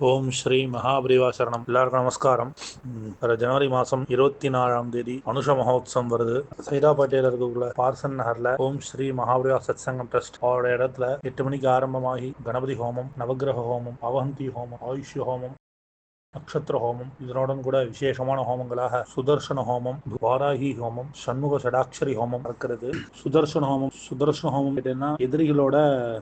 ஓம் ஸ்ரீ மகாபரிவா சரணம். எல்லாருக்கும் நமஸ்காரம். வர ஜனவரி மாதம் இருபத்தி நாலாம் தேதி அனுஷ மகோத்சவம் வருது. சைதாப்பேட்டையில் இருக்கக்குள்ள பார்சன் நகர்ல ஓம் ஸ்ரீ மகாபிரிவா சத் சங்கம் ட்ரஸ்ட் அவரோட இடத்துல எட்டு மணிக்கு ஆரம்பமாகி கணபதி ஹோமம் நவக்கிரக ஹோமம் அவஹந்தி ஹோமம் ஆயுஷ்ய ஹோமம் நட்சத்திர ஹோமம் இதனுடன் கூட விசேஷமான ஹோமங்களாக சுதர்சன ஹோமம் வாராகி ஹோமம் சண்முக சடாட்சரி ஹோமம் நடக்கிறது. சுதர்சன ஹோமம் சுதர்சன ஹோமம் கேட்டீங்கன்னா எதிரிகளோட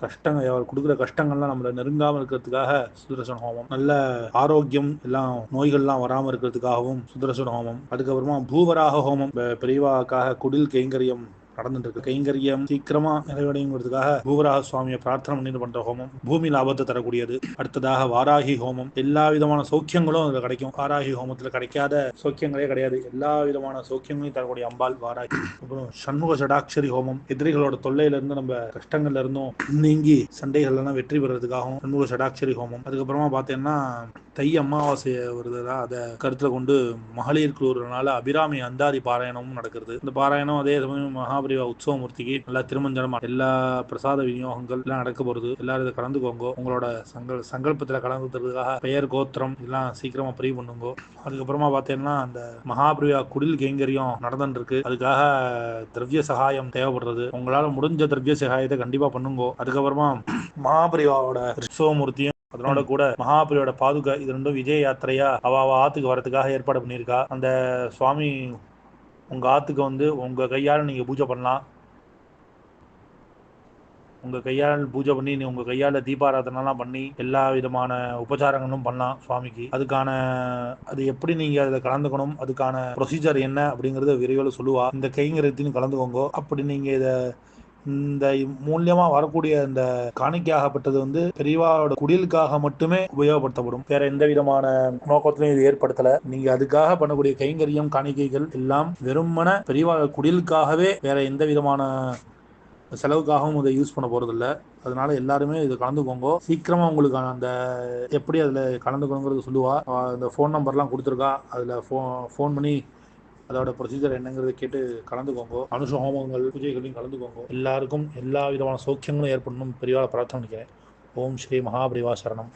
கஷ்டங்கள் அவர் கொடுக்குற கஷ்டங்கள்லாம் நம்மள நெருங்காம இருக்கிறதுக்காக சுதர்சன ஹோமம் நல்ல ஆரோக்கியம் எல்லாம் நோய்கள்லாம் வராமல் இருக்கிறதுக்காகவும் சுதர்சன ஹோமம் அதுக்கப்புறமா பூவராக ஹோமம் பெரியவாக்காக குடில் கைங்கரியம் நடந்துட்டு இருக்கு. கைங்கரியம் சீக்கிரமா நிறைவடையுங்கிறதுக்காக பூவராக சுவாமியை பிரார்த்தனை பண்ணிட்டு பண்ற ஹோமம் பூமி லாபத்தை தரக்கூடியது. அடுத்ததாக வாராகி ஹோமம். எல்லா விதமான சௌக்கியங்களும் அதுல கிடைக்கும். வாராகி ஹோமத்துல கிடைக்காத சௌக்கியங்களே கிடையாது. எல்லா விதமான சௌக்கியங்களையும் தரக்கூடிய அம்பாள் வாராகி. அப்புறம் சண்முக சடாட்சரி ஹோமம். எதிரிகளோட தொல்லையில இருந்து நம்ம கஷ்டங்கள்ல இருந்தும் நீங்கி சண்டைகள் எல்லாம் வெற்றி பெறதுக்காகவும் சண்முக சடாட்சரி ஹோமம். அதுக்கப்புறமா பார்த்தீங்கன்னா தை அமாவாசை வருதுதா அதை கருத்துல கொண்டு மகளிர் குழுறனால அபிராமி அந்தாதி பாராயணமும் நடக்கிறது. இந்த பாராயணம் அதே சமயம் மகாபரிவா உற்சவமூர்த்திக்கு நல்லா திருமஞ்சனமா எல்லா பிரசாத விநியோகங்கள் எல்லாம் நடக்க போறது எல்லாரும் இதை கலந்துக்கோங்க. உங்களோட சங்கல் சங்கல்பத்துல கலந்துக்கிறதுக்காக பெயர் கோத்திரம் இதெல்லாம் சீக்கிரமா பதிவு பண்ணுங்க. அதுக்கப்புறமா பார்த்தீங்கன்னா அந்த மகாபிரியா குடில் கைங்கரியம் நடந்துட்டு இருக்கு அதுக்காக திரவிய சகாயம் தேவைப்படுறது. உங்களால முடிஞ்ச திரவிய சகாயத்தை கண்டிப்பா பண்ணுங்க. அதுக்கப்புறமா மகாபிரிவாவோட உற்சவமூர்த்தியும் அதனோட கூட மகாபிரியோட பாதுகா இது ரெண்டும் விஜய யாத்திரையா அவ ஆத்துக்கு வரதுக்காக ஏற்பாடு பண்ணியிருக்கா. அந்த சுவாமி உங்க ஆத்துக்கு வந்து உங்க கையால நீங்க பூஜை பண்ணலாம். உங்க கையால் பூஜை பண்ணி நீ உங்க கையால தீபாராதனைலாம் பண்ணி எல்லா விதமான உபச்சாரங்களும் பண்ணலாம் சுவாமிக்கு. அதுக்கான அது எப்படி நீங்க அதில் கலந்துக்கணும் அதுக்கான ப்ரொசீஜர் என்ன அப்படிங்கறத விரைவில் சொல்லுவா. இந்த கைங்கரியத்தையும் கலந்துக்கோங்க. அப்படி நீங்க இதை இந்த மூலியமா வரக்கூடிய இந்த காணிக்கையாகப்பட்டது வந்து பெரியவாவோட குடிலுக்காக மட்டுமே உபயோகப்படுத்தப்படும். வேற எந்த விதமான நோக்கத்திலையும் இது ஏற்படுத்தல. நீங்க அதுக்காக பண்ணக்கூடிய கைங்கரியம் காணிக்கைகள் எல்லாம் வெறுமன பெரியவா குடிலுக்காகவே வேற எந்த விதமான செலவுக்காகவும் இதை யூஸ் பண்ண போறது இல்ல அதனால எல்லாருமே இது கலந்துக்கோங்க. சீக்கிரமா உங்களுக்கு அந்த எப்படி அதுல கலந்துக்கணுங்கிறது சொல்லுவா. அந்த இந்த ஃபோன் நம்பர்லாம் கொடுத்துருக்கா. அதுல ஃபோன் பண்ணி அதோட ப்ரொசீஜர் என்னங்கிறது கேட்டு கலந்துக்கோங்க. அனுஷ ஹோமங்கள் பூஜைகளையும் கலந்துக்கோங்க. எல்லாருக்கும் எல்லா விதமான சௌக்கியங்களும் ஏற்படணும் பெரியவாக பிரார்த்தனை நினைக்கிறேன். ஓம் ஸ்ரீ மகாபிரிவா சரணம்.